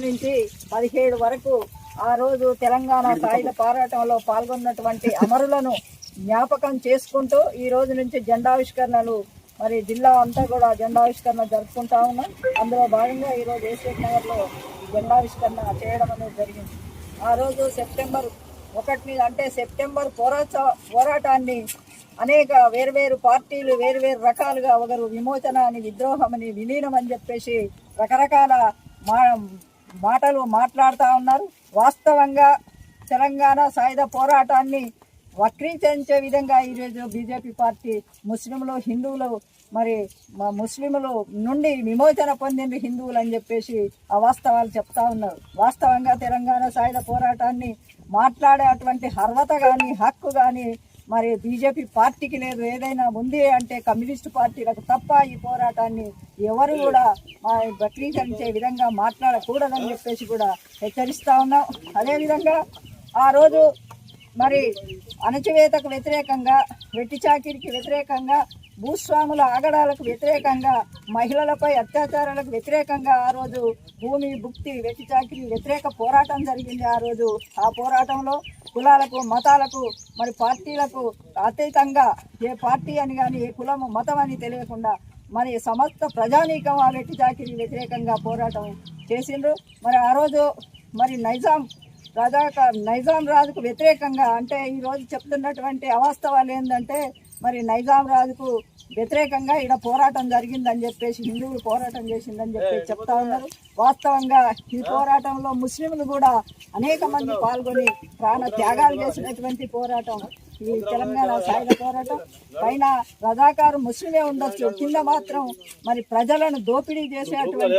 నుంచి పదిహేడు వరకు ఆ రోజు తెలంగాణ సాయుధ పోరాటంలో పాల్గొన్నటువంటి అమరులను జ్ఞాపకం చేసుకుంటూ ఈ రోజు నుంచి జెండావిష్కరణలు మరి జిల్లా అంతా కూడా జెండావిష్కరణ జరుపుకుంటా ఉన్నాం. అందులో భాగంగా ఈ రోజు ఏసీఎఫ్ నగర్లో జెండావిష్కరణ చేయడం అనేది జరిగింది. ఆ రోజు సెప్టెంబర్ ఒకటి మీద అంటే సెప్టెంబర్ పోరాట పోరాటాన్ని అనేక వేరువేరు పార్టీలు వేరువేరు రకాలుగా ఒకరు విమోచన అని విద్రోహం అని విలీనం అని చెప్పేసి రకరకాల మా మాటలు మాట్లాడుతూ ఉన్నారు. వాస్తవంగా తెలంగాణ సాయుధ పోరాటాన్ని వక్రీకరించే విధంగా ఈరోజు బీజేపీ పార్టీ ముస్లింలు హిందువులు మరి మా ముస్లింలు నుండి విమోచన పొందింది హిందువులు అని చెప్పేసి అవాస్తవాలు చెప్తా ఉన్నారు. వాస్తవంగా తెలంగాణ సాయుధ పోరాటాన్ని మాట్లాడే అటువంటి అర్హత కానీ హక్కు కానీ మరి బీజేపీ పార్టీకి లేదు. ఏదైనా ఉంది అంటే కమ్యూనిస్ట్ పార్టీలకు తప్ప ఈ పోరాటాన్ని ఎవరు కూడా వక్రీకరించే విధంగా మాట్లాడకూడదని చెప్పేసి కూడా హెచ్చరిస్తా ఉన్నాం. అదేవిధంగా ఆ రోజు మరి అణచివేతకు వ్యతిరేకంగా వెట్టి చాకిరికి వ్యతిరేకంగా భూస్వాముల ఆగడాలకు వ్యతిరేకంగా మహిళలపై అత్యాచారాలకు వ్యతిరేకంగా ఆ రోజు భూమి భుక్తి వెట్టి చాకిరి వ్యతిరేక పోరాటం జరిగింది ఆ రోజు. ఆ పోరాటంలో కులాలకు మతాలకు మరి పార్టీలకు అతీతంగా ఏ పార్టీ అని కానీ ఏ కులము మతం అని తెలియకుండా మరి సమస్త ప్రజానీకం ఆ వెట్టి చాకిరి వ్యతిరేకంగా పోరాటం చేసిండ్రు. మరి ఆ రోజు మరి నైజాం రజాక నైజాం రాజుకు వ్యతిరేకంగా అంటే ఈ రోజు చెప్తున్నటువంటి అవాస్తవాలు ఏంటంటే మరి నైజాం రాజుకు వ్యతిరేకంగా ఇక్కడ పోరాటం జరిగిందని చెప్పేసి హిందువులు పోరాటం చేసిందని చెప్పి చెప్తా ఉన్నారు. వాస్తవంగా ఈ పోరాటంలో ముస్లింలు కూడా అనేక మంది పాల్గొని ప్రాణ త్యాగాలు చేసినటువంటి పోరాటం. ఈ తెలంగాణ సాయుధ పోరాటం పైన రజాకారు ముస్లిమే ఉండొచ్చు. కింద మాత్రం మరి ప్రజలను దోపిడీ చేసేటువంటి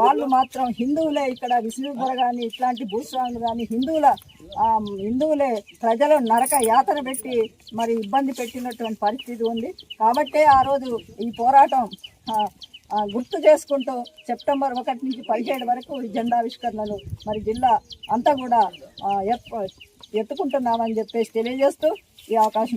వాళ్ళు మాత్రం హిందువులే ఇక్కడ విష్ణుధర కానీ ఇట్లాంటి భూస్వాములు కానీ హిందువుల హిందువులే ప్రజలు నరక యాతన పెట్టి మరి ఇబ్బంది పెట్టినటువంటి పరిస్థితి ఉంది. కాబట్టే ఆ రోజు ఈ పోరాటం గుర్తు చేసుకుంటూ సెప్టెంబర్ ఒకటి నుంచి పదిహేడు వరకు ఈ జెండావిష్కరణలు మరి జిల్లా అంతా కూడా ఎత్తుకుంటున్నామని చెప్పేసి తెలియజేస్తూ ఈ అవకాశం